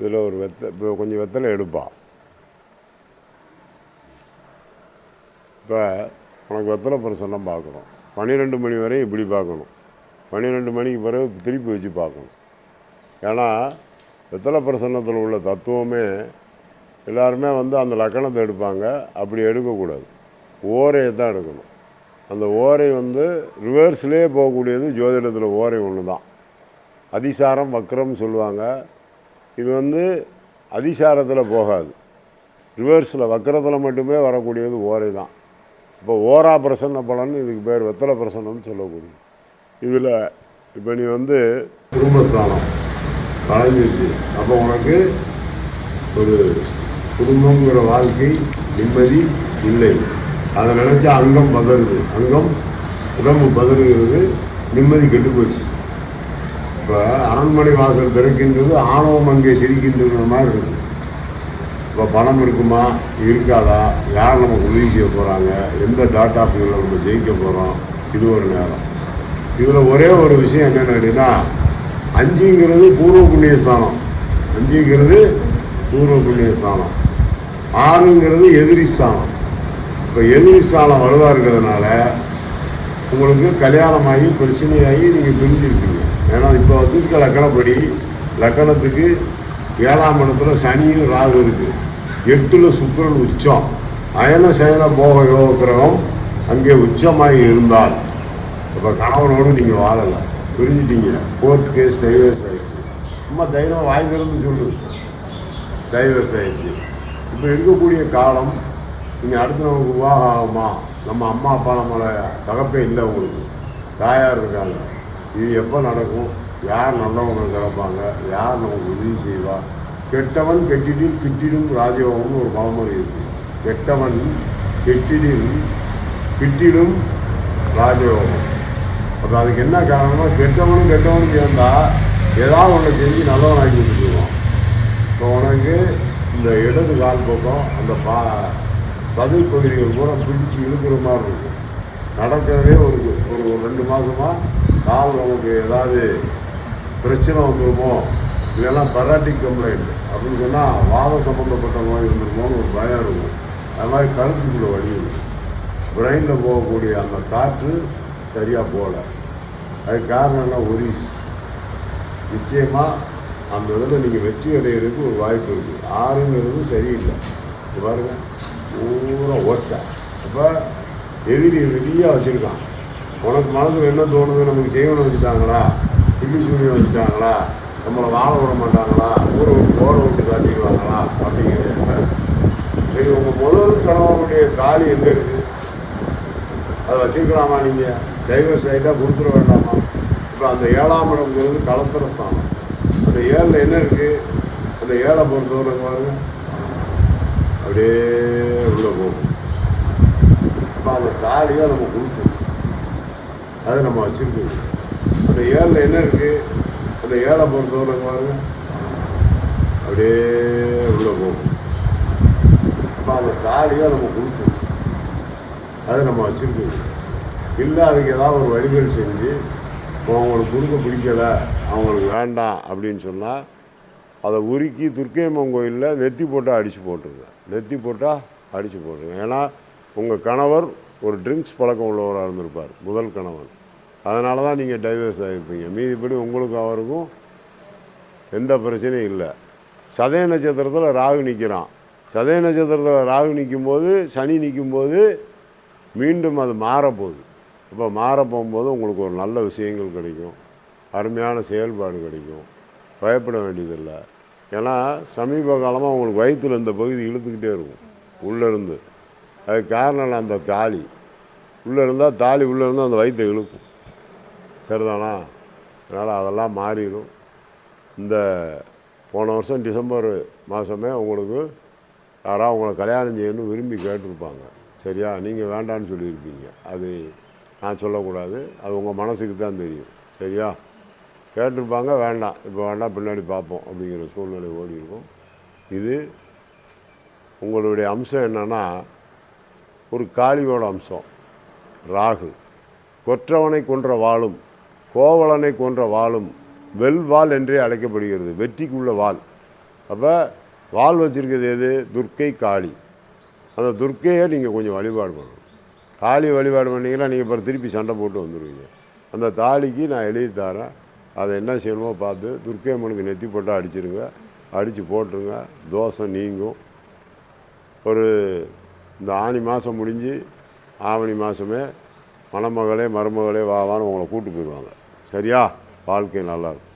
இதில் ஒரு வெத்த இப்போ கொஞ்சம் வெத்தலை எடுப்பான் இப்போ உனக்கு வெத்தலை பிரசன்னம் பார்க்கணும். பன்னிரெண்டு மணி வரையும் இப்படி பார்க்கணும். பன்னிரெண்டு மணிக்கு பிறகு திருப்பி வச்சு பார்க்கணும். ஏன்னா வெத்தலை பிரசன்னத்தில் உள்ள தத்துவமே எல்லாருமே வந்து அந்த லக்கணத்தை எடுப்பாங்க. அப்படி எடுக்கக்கூடாது. ஓரையை தான் எடுக்கணும். அந்த ஓரை வந்து ரிவர்ஸ்லேயே போகக்கூடியது ஜோதிடத்தில் ஓரை ஒன்று தான். அதிசாரம் வக்ரம் சொல்லுவாங்க. இது வந்து அதிசாரத்தில் போகாது. ரிவர்ஸில் வக்கரத்தில் மட்டுமே வரக்கூடியது ஓரை தான். இப்போ ஓரா பிரசன்ன பலன் இதுக்கு பேர் வெத்தலை பிரசன்னம்னு சொல்லக்கூடிய. இதில் இப்போ நீ வந்து குடும்பஸ்தானம் கலைஞ்சிருச்சு அப்போ உனக்கு ஒரு குடும்பங்கிற வாழ்க்கை நிம்மதி இல்லை. அதை நினச்சா அங்கம் பதறுது. அங்கம் உடம்பு பதறுகிறது நிம்மதி கெட்டு போச்சு இப்போ அரண்மனை வாசல் திறக்கின்றது ஆணவம் அங்கே சிரிக்கின்ற மாதிரி இருக்குது இப்போ பணம் இருக்குமா இருக்காதா யார் நமக்கு உதவி செய்ய போகிறாங்க எந்த டாட்டா ஃபியூவில் நம்ம ஜெயிக்க போகிறோம் இது ஒரு நேரம். இதில் ஒரே ஒரு விஷயம் என்னென்னு கேட்டிங்கன்னா அஞ்சுங்கிறது பூர்வ புண்ணிய ஸ்தானம். அஞ்சுங்கிறது பூர்வ புண்ணிய ஸ்தானம். ஆறுங்கிறது எதிரி ஸ்தானம். இப்போ எதிரி ஸ்தானம் வலுவாக இருக்கிறதுனால உங்களுக்கு கல்யாணமாகி பிரச்சனையாகி நீங்கள் பிரிஞ்சிருக்கீங்க ஏன்னா இப்போ வச்சிருக்க லக்கணப்படி லக்கணத்துக்கு ஏழாம் இடத்துல சனியும் ராகு இருக்குது எட்டில் சுக்கரன் உச்சம். அயன சயன போக யோக கிரகம் அங்கே உச்சமாகி இருந்தால் இப்போ கணவனோடு நீங்கள் வாழலை. பிரிஞ்சிட்டீங்க? கோர்ட் கேஸ் டைவர்ஸ் ஆகிடுச்சு சும்மா தைரியம் வாய் திறந்து சொல்லு. டைவர்ஸ் ஆகிடுச்சு இப்போ இருக்கக்கூடிய காலம் நீங்கள் அடுத்து நமக்கு விவாகம் ஆகுமா நம்ம அம்மா அப்பா நம்மளை தகப்பே இல்லை உங்களுக்கு. தாயார் இருக்காங்க. இது எப்போ நடக்கும்? யார் நல்லவங்க கிடப்பாங்க? யார் நமக்கு உதவி செய்வா? கெட்டவன் கெட்டிடும் கிட்டிடும் ராஜயோகம்னு ஒரு பழமொழி இருக்கு. கெட்டவன் கெட்டிடும் கிட்டிடும் ராஜயோகம். அப்போ அதுக்கு என்ன காரணம்னா கெட்டவனும் கெட்டவனும் சேர்ந்தா ஏதாவது ஒன்று செஞ்சு நல்லவன் ஆக்கி விட்டுருவான் இப்போ உனக்கு இந்த இடது கால் பக்கம் அந்த பா சதில் பகுதிகள் பூரா பிடிச்சி இழுக்கிற மாதிரி இருக்கும். நடக்கிறதே ஒரு ஒரு ரெண்டு மாதமாக கால் நமக்கு ஏதாவது பிரச்சனை வந்துருமோ இல்லைன்னா பராட்டிக் கம்ப்ளைண்ட் அப்படின்னு சொன்னால் வாதம் சம்மந்தப்பட்ட நோய் வந்துருமோன்னு ஒரு பயம் இருக்கும். அது மாதிரி கழுத்துக்குள்ள வழி இருக்கும். பிரெயினில் போகக்கூடிய அந்த காற்று சரியாக போகல. அதுக்கு காரணம் என்ன? ஒரிஸ். நிச்சயமாக அந்த இதில் நீங்கள் வெற்றி அடைகிறதுக்கு ஒரு வாய்ப்பு இருக்குது ஆறுங்கிறது சரியில்லை. பாருங்கள் பூரா ஓட்டை. அப்போ எதிரி ரெடியாக வச்சுருக்கான் உனக்கு மனசில் என்ன தோணுது நமக்கு செய்வனை வச்சுட்டாங்களா பில்லி சூரியன் வச்சுட்டாங்களா? நம்மளை வாழ விட மாட்டாங்களா? ஊரை விட்டு ஓட விட்டு காட்டிடுவாங்களா? அப்படிங்கிறது சரி உங்கள் முதல் கணவனுடைய காலி எங்கே இருக்குது அதை வச்சுருக்கலாமா நீங்கள் டைவர்ஸ் ஆகிட்டா கொடுத்துட வேண்டாமா? இப்போ அந்த ஏழாம் இடம்ங்கிறது கலத்திர ஸ்தானம். அந்த ஏழில் என்ன இருக்குது அந்த ஏழை பொறுத்தவரை பாருங்க. அப்படியே உள்ளே போகும். அப்போ அந்த காலியாக நம்ம கொடுத்துருவோம் அதை நம்ம வச்சுருக்கோம் அந்த ஏழில் என்ன இருக்குது அந்த ஏழை பொறுத்தவரை பாருங்க? அப்படியே உள்ளே போகும். அப்போ அந்த காலியாக நம்ம கொடுக்கணும். அதை நம்ம வச்சுருக்கோம் இல்லை அதுக்கு ஏதாவது ஒரு வழிகள் செஞ்சு இப்போ அவங்களுக்கு கொடுக்க பிடிக்கலை அவங்களுக்கு வேண்டாம் அப்படின்னு சொன்னால் அதை உருக்கி துர்க்கையம்மன் கோயிலில் நெத்தி போட்டால் அடித்து போட்டுருங்க. நெத்தி போட்டால் அடித்து போட்டுருங்க. ஏன்னா உங்கள் கணவர் ஒரு ட்ரிங்க்ஸ் பழக்கம் உள்ளவராக இருந்திருப்பார் முதல் கணவன். அதனால தான் நீங்கள் டைவர்ஸ் ஆகிருப்பீங்க மீதிப்படி உங்களுக்கு அவருக்கும் எந்த பிரச்சனையும் இல்லை. சதய நட்சத்திரத்தில் ராகு நிற்கிறான் சதய நட்சத்திரத்தில் ராகு நிற்கும்போது சனி நிற்கும்போது மீண்டும் அது மாறப்போகுது. இப்போ மாற போகும்போது உங்களுக்கு ஒரு நல்ல விஷயங்கள் கிடைக்கும். அருமையான செயல்பாடு கிடைக்கும். பயப்பட வேண்டியதில்லை. ஏன்னா சமீப காலமாக உங்களுக்கு வயிற்றில் இந்த பகுதி இழுத்துக்கிட்டே இருக்கும். உள்ளேருந்து அதுக்கு காரணம் அந்த தாலி. உள்ளே இருந்தால் தாலி உள்ளே இருந்தால் அந்த வயிற்றை இழுக்கும். சரிதானா? அதனால் அதெல்லாம் மாறிடும். இந்த போன வருஷம் டிசம்பர் மாதமே உங்களுக்கு யாராவது உங்களை கல்யாணம் செய்யணும்னு விரும்பி கேட்டிருப்பாங்க. சரியா? நீங்கள் வேண்டான்னு சொல்லியிருப்பீங்க. அது நான் சொல்லக்கூடாது. அது உங்கள் மனசுக்கு தான் தெரியும். சரியா? கேட்டிருப்பாங்க வேண்டாம். இப்போ வேண்டாம் பின்னாடி பார்ப்போம் அப்படிங்கிற சூழ்நிலை ஓடி இருக்கும். இது உங்களுடைய அம்சம் என்னன்னா ஒரு காளியோட அம்சம். ராகு. கொற்றவனை கொன்ற வாளும் கோவலனை கொன்ற வாளும் வெல்வாள் என்றே அழைக்கப்படுகிறது வெற்றிக்குள்ள வாள். அப்போ வால் வச்சுருக்கிறது எது? துர்க்கை காளி. அந்த துர்க்கையை நீங்கள் கொஞ்சம் வழிபாடு பண்ணணும். காளி வழிபாடு பண்ணீங்கன்னா நீங்கள் அப்புறம் திருப்பி சண்டை போட்டு வந்துடுவீங்க அந்த தாலிக்கு நான் எழுதி தரேன். அதை என்ன செய்யணுமோ பார்த்து துர்க்கை அம்மனுக்கு நெத்தி போட்டால் அடிச்சிருங்க. அடித்து போட்டுருங்க. தோசை நீங்கும். ஒரு இந்த ஆனி மாதம் முடிஞ்சு ஆவணி மாதமே மணமகளே மருமகளே வாவான்னு உங்களை கூட்டு போயிடுவாங்க. சரியா? வாழ்க்கை நல்லாயிருக்கும்